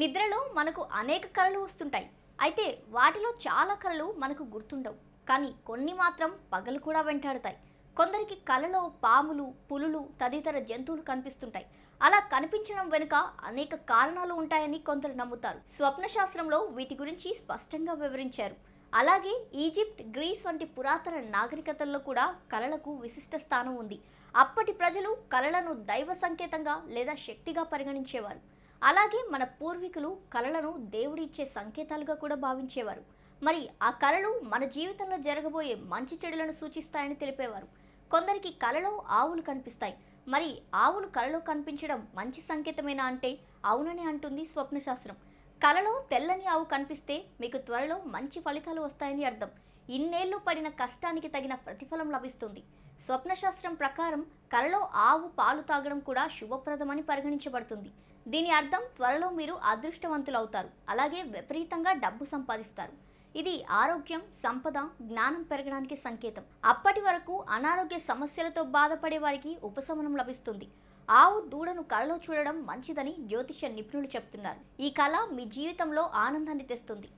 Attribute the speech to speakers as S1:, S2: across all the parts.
S1: నిద్రలో మనకు అనేక కళలు వస్తుంటాయి. అయితే వాటిలో చాలా కళలు మనకు గుర్తుండవు. కానీ కొన్ని మాత్రం పగలు కూడా వెంటాడుతాయి. కొందరికి కలలో పాములు పులులు తదితర జంతువులు కనిపిస్తుంటాయి. అలా కనిపించడం వెనుక అనేక కారణాలు ఉంటాయని కొందరు నమ్ముతారు. స్వప్న శాస్త్రంలో వీటి గురించి స్పష్టంగా వివరించారు. అలాగే ఈజిప్ట్ గ్రీస్ వంటి పురాతన నాగరికతల్లో కూడా కళలకు విశిష్ట స్థానం ఉంది. అప్పటి ప్రజలు కళలను దైవ సంకేతంగా లేదా శక్తిగా పరిగణించేవారు. అలాగే మన పూర్వీకులు కళలను దేవుడిచ్చే సంకేతాలుగా కూడా భావించేవారు. మరి ఆ కళలు మన జీవితంలో జరగబోయే మంచి చెడులను సూచిస్తాయని తెలిపేవారు. కొందరికి కళలో ఆవులు కనిపిస్తాయి. మరి ఆవులు కళలో కనిపించడం మంచి సంకేతమేనా అంటే అవునని అంటుంది స్వప్నశాస్త్రం. కళలో తెల్లని ఆవు కనిపిస్తే మీకు త్వరలో మంచి ఫలితాలు వస్తాయని అర్థం. ఇన్నేళ్ళు పడిన కష్టానికి తగిన ప్రతిఫలం లభిస్తుంది. స్వప్నశాస్త్రం ప్రకారం కలలో ఆవు పాలు తాగడం కూడా శుభప్రదమని పరిగణించబడుతుంది. దీని అర్థం త్వరలో మీరు అదృష్టవంతులవుతారు. అలాగే విపరీతంగా డబ్బు సంపాదిస్తారు. ఇది ఆరోగ్యం సంపద జ్ఞానం పెరగడానికి సంకేతం. అప్పటి వరకు అనారోగ్య సమస్యలతో బాధపడే వారికి ఉపశమనం లభిస్తుంది. ఆవు దూడను కళ్ళలో చూడడం మంచిదని జ్యోతిష నిపుణులు చెప్తున్నారు. ఈ కళ మీ జీవితంలో ఆనందాన్ని తెస్తుంది.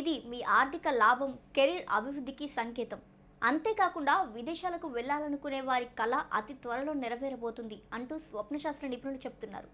S1: ఇది మీ ఆర్థిక లాభం కెరీర్ అభివృద్ధికి సంకేతం. అంతేకాకుండా విదేశాలకు వెళ్ళాలనుకునే వారి కళ అతి త్వరలో నెరవేరబోతుంది అంటూ స్వప్నశాస్త్ర నిపుణులు చెప్తున్నారు.